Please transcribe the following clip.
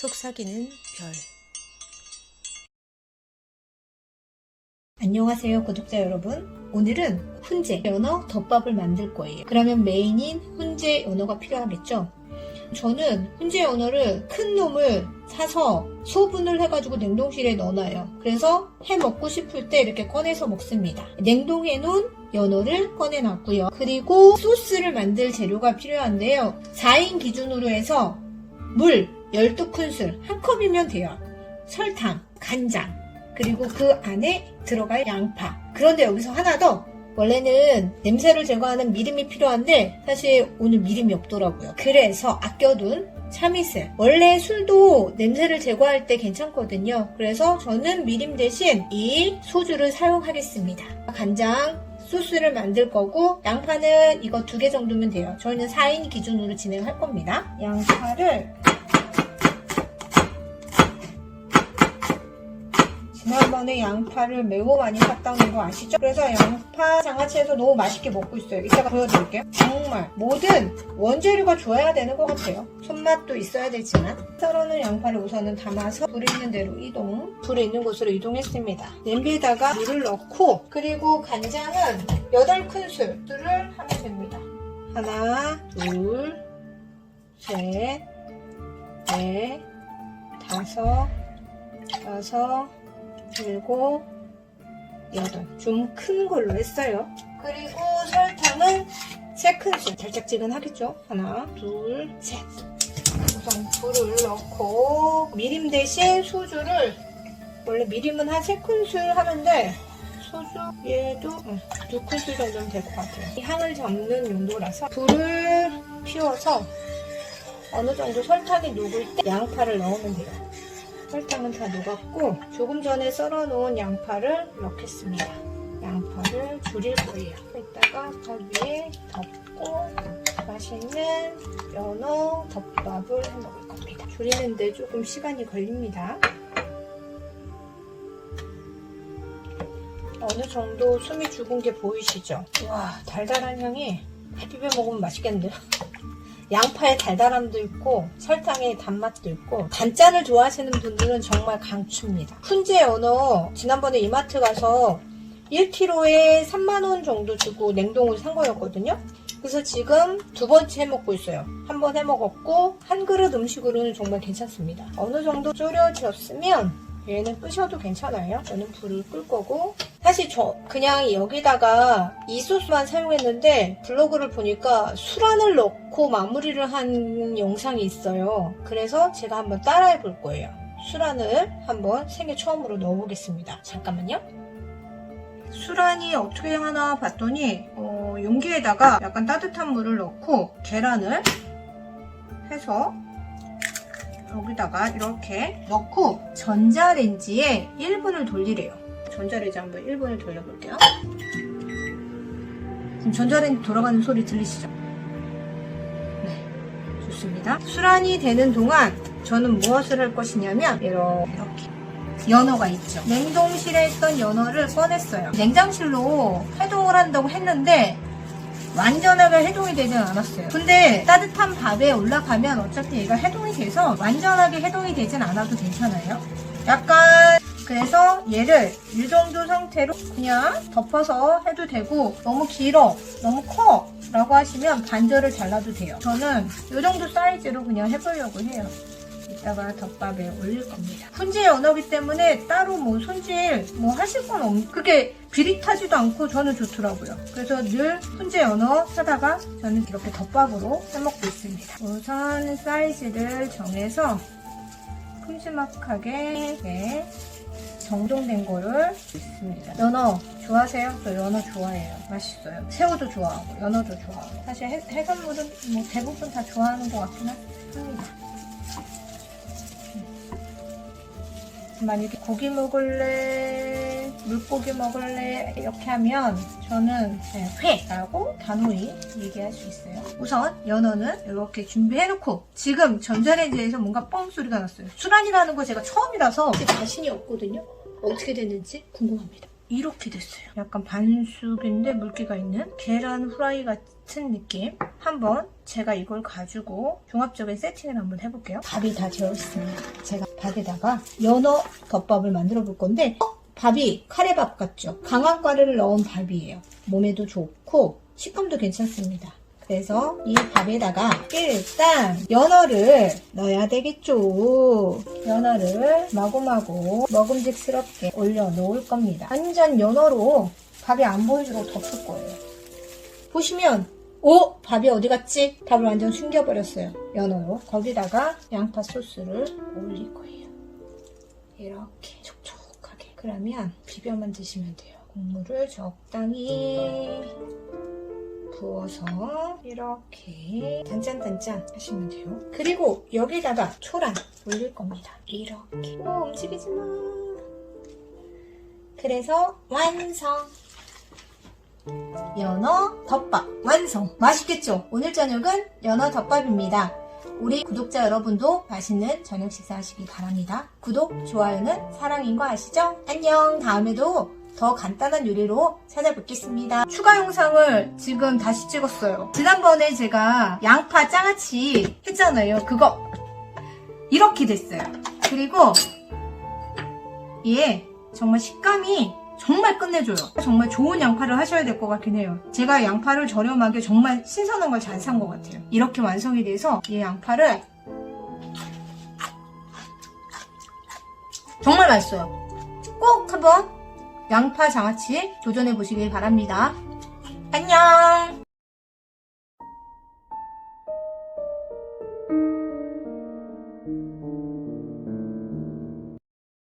속삭이는 별. 안녕하세요 구독자 여러분. 오늘은 훈제 연어 덮밥을 만들 거예요. 그러면 메인인 훈제 연어가 필요하겠죠? 저는 훈제 연어를 큰 놈을 사서 소분을 해가지고 냉동실에 넣어놔요. 그래서 해 먹고 싶을 때 이렇게 꺼내서 먹습니다. 냉동해 놓은 연어를 꺼내놨고요. 그리고 소스를 만들 재료가 필요한데요. 4인 기준으로 해서 물 12큰술 한 컵이면 돼요. 설탕, 간장, 그리고 그 안에 들어갈 양파. 그런데 여기서 하나 더. 원래는 냄새를 제거하는 미림이 필요한데 사실 오늘 미림이 없더라고요. 그래서 아껴둔 참이슬. 원래 술도 냄새를 제거할 때 괜찮거든요. 그래서 저는 미림 대신 이 소주를 사용하겠습니다. 간장, 소스를 만들 거고 양파는 이거 두 개 정도면 돼요. 저희는 4인 기준으로 진행할 겁니다. 양파를 지난번에 양파를 매우 많이 샀다는 거 아시죠? 그래서 양파 장아찌에서 너무 맛있게 먹고 있어요. 이따가 보여드릴게요. 정말 모든 원재료가 좋아야 되는 것 같아요. 손맛도 있어야 되지만 썰어놓은 양파를 우선은 담아서 불 있는 대로 이동 불이 있는 곳으로 이동했습니다. 냄비에다가 물을 넣고 그리고 간장은 8큰술을 하면 됩니다. 하나, 둘, 셋, 넷, 다섯, 여섯, 일곱, 여덟. 좀 큰 걸로 했어요. 그리고 설탕은 세 큰술. 달짝지근하겠죠? 하나, 둘, 셋. 우선 불을 넣고 미림 대신 소주를 원래 미림은 한 세 큰술 하는데 소주 얘도 응, 두 큰술 정도면 될 것 같아요. 이 향을 잡는 용도라서 불을 피워서 어느 정도 설탕이 녹을 때 양파를 넣으면 돼요. 설탕은 다 녹았고 조금 전에 썰어놓은 양파를 넣겠습니다. 양파를 줄일 거예요. 이따가 밥 위에 덮고 맛있는 연어 덮밥을 해 먹을 겁니다. 줄이는데 조금 시간이 걸립니다. 어느 정도 숨이 죽은 게 보이시죠? 와 달달한 향이 비벼 먹으면 맛있겠는데요? 양파의 달달함도 있고 설탕의 단맛도 있고 단짠을 좋아하시는 분들은 정말 강추입니다. 훈제 연어 지난번에 이마트 가서 1kg에 3만원 정도 주고 냉동으로 산 거였거든요. 그래서 지금 두 번째 해먹고 있어요. 한 번 해먹었고 한 그릇 음식으로는 정말 괜찮습니다. 어느 정도 졸여졌으면 얘는 끄셔도 괜찮아요. 저는 불을 끌 거고 사실 저 그냥 여기다가 이 소스만 사용했는데 블로그를 보니까 술안을 넣고 마무리를 한 영상이 있어요. 그래서 제가 한번 따라해 볼 거예요. 술안을 한번 생애 처음으로 넣어보겠습니다. 잠깐만요. 술안이 어떻게 하나 봤더니 어, 용기에다가 약간 따뜻한 물을 넣고 계란을 해서 여기다가 이렇게 넣고 전자레인지에 1분을 돌리래요. 전자레인지 한번 1분을 돌려볼게요. 지금 전자레인지 돌아가는 소리 들리시죠? 네, 좋습니다. 수란이 되는 동안 저는 무엇을 할 것이냐면 이렇게 연어가 있죠. 냉동실에 있던 연어를 꺼냈어요. 냉장실로 해동을 한다고 했는데 완전하게 해동이 되진 않았어요. 근데 따뜻한 밥에 올라가면 어차피 얘가 해동이 돼서 완전하게 해동이 되진 않아도 괜찮아요. 약간 그래서 얘를 이 정도 상태로 그냥 덮어서 해도 되고 너무 길어, 너무 커 라고 하시면 반절을 잘라도 돼요. 저는 이 정도 사이즈로 그냥 해보려고 해요. 이따가 덮밥에 올릴 겁니다. 훈제 연어기 때문에 따로 뭐 손질 뭐 하실 건 없, 그게 비릿하지도 않고 저는 좋더라고요. 그래서 늘 훈제 연어 사다가 저는 이렇게 덮밥으로 해먹고 있습니다. 우선 사이즈를 정해서 큼지막하게 이렇게 정돈된 거를 있습니다. 연어 좋아하세요? 저 연어 좋아해요. 맛있어요. 새우도 좋아하고 연어도 좋아하고 사실 해, 해산물은 뭐 대부분 다 좋아하는 것 같긴 합니다. 만약에 고기 먹을래, 물고기 먹을래 이렇게 하면 저는 그냥 회라고 단호히 얘기할 수 있어요. 우선 연어는 이렇게 준비해놓고 지금 전자레인지에서 뭔가 뻥 소리가 났어요. 수란이라는 거 제가 처음이라서 자신이 없거든요. 어떻게 됐는지 궁금합니다. 이렇게 됐어요. 약간 반숙인데 물기가 있는 계란 후라이 같은 느낌. 한번 제가 이걸 가지고 종합적인 세팅을 한번 해볼게요. 밥이 다 재웠습니다. 제가 밥에다가 연어 덮밥을 만들어 볼 건데 어? 밥이 카레밥 같죠? 강황가루를 넣은 밥이에요. 몸에도 좋고 식감도 괜찮습니다. 그래서 이 밥에다가 일단 연어를 넣어야 되겠죠. 연어를 마구마구 먹음직스럽게 올려놓을 겁니다. 완전 연어로 밥이 안 보이도록 덮을 거예요. 보시면 오! 밥이 어디 갔지? 밥을 완전 숨겨버렸어요. 연어로. 거기다가 양파 소스를 올릴 거예요. 이렇게 촉촉하게. 그러면 비벼만 드시면 돼요. 국물을 적당히 부어서 이렇게 단짠단짠 하시면 돼요. 그리고 여기다가 초란 올릴 겁니다. 이렇게. 오, 움직이지 마. 그래서 완성. 연어 덮밥 완성. 맛있겠죠? 오늘 저녁은 연어 덮밥입니다. 우리 구독자 여러분도 맛있는 저녁 식사 하시기 바랍니다. 구독, 좋아요는 사랑인 거 아시죠? 안녕. 다음에도 더 간단한 요리로 찾아뵙겠습니다. 추가 영상을 지금 다시 찍었어요. 지난번에 제가 양파 장아찌 했잖아요. 그거 이렇게 됐어요. 그리고 얘 정말 식감이 정말 끝내줘요. 정말 좋은 양파를 하셔야 될 것 같긴 해요. 제가 양파를 저렴하게 정말 신선한 걸 잘 산 것 같아요. 이렇게 완성이 돼서 이 양파를 정말 맛있어요. 꼭 한번 양파 장아찌 도전해 보시길 바랍니다. 안녕!